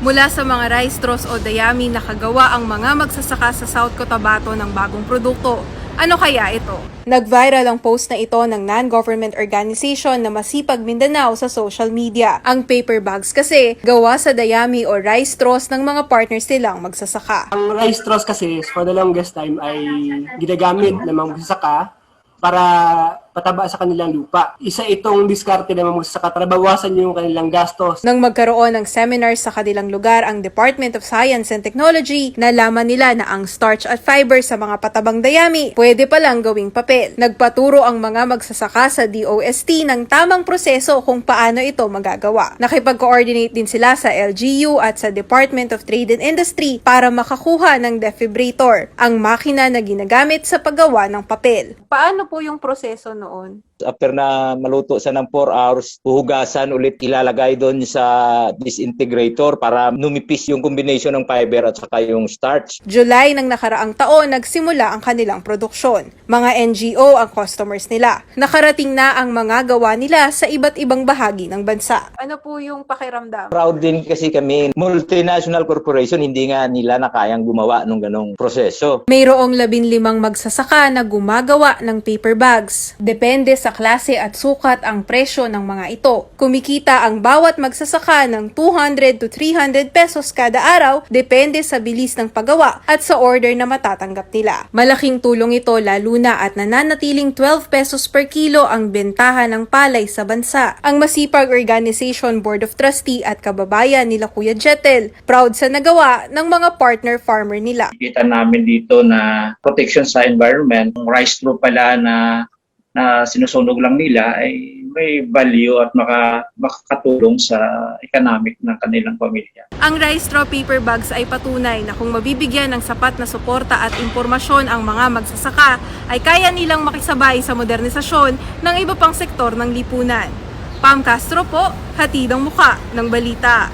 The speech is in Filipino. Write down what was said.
Mula sa mga rice straws o dayami nakagawa ang mga magsasaka sa South Cotabato ng bagong produkto. Ano kaya ito? Nag-viral ang post na ito ng non-government organization na Masipag Mindanao sa social media. Ang paper bags kasi gawa sa dayami o rice straws ng mga partners nilang magsasaka. Ang rice straws kasi for the longest time ay ginagamit ng mga magsasaka para pataba sa kanilang lupa. Isa itong diskarte ng mga magsasaka para bawasan yung kanilang gastos. Nang magkaroon ng seminar sa kanilang lugar ang Department of Science and Technology, nalaman nila na ang starch at fiber sa mga patabang dayami pwede palang gawing papel. Nagpaturo ang mga magsasaka sa DOST ng tamang proseso kung paano ito magagawa. Nakipag-coordinate din sila sa LGU at sa Department of Trade and Industry para makakuha ng defibrillator, ang makina na ginagamit sa paggawa ng papel. Paano po yung proseso noon? After na maluto sa ng 4 hours, huhugasan ulit ilalagay doon sa disintegrator para numipis yung combination ng fiber at saka yung starch. July ng nakaraang taon nagsimula ang kanilang produksyon. Mga NGO ang customers nila. Nakarating na ang mga gawa nila sa iba't ibang bahagi ng bansa. Ano po yung pakiramdam? Proud din kasi kami, multinational corporation, hindi nga nila na kayang gumawa ng ganong proseso. Mayroong labinlimang magsasaka na gumagawa ng paper bags. Depende sa klase at sukat ang presyo ng mga ito. Kumikita ang bawat magsasaka ng 200 to 300 pesos kada araw depende sa bilis ng paggawa at sa order na matatanggap nila. Malaking tulong ito lalo na at nananatiling 12 pesos per kilo ang bentahan ng palay sa bansa. Ang Masipag Organization Board of Trustee at kababayan nila Kuya Jetel, proud sa nagawa ng mga partner farmer nila. kita namin dito na protection sa environment, rice straw pala na na sinusunog lang nila ay may value at maka, makakatulong sa economic ng kanilang pamilya. Ang rice straw paper bags ay patunay na kung mabibigyan ng sapat na suporta at impormasyon ang mga magsasaka, ay kaya nilang makisabay sa modernisasyon ng iba pang sektor ng lipunan. Pam Castro po, hatid ang muka ng balita.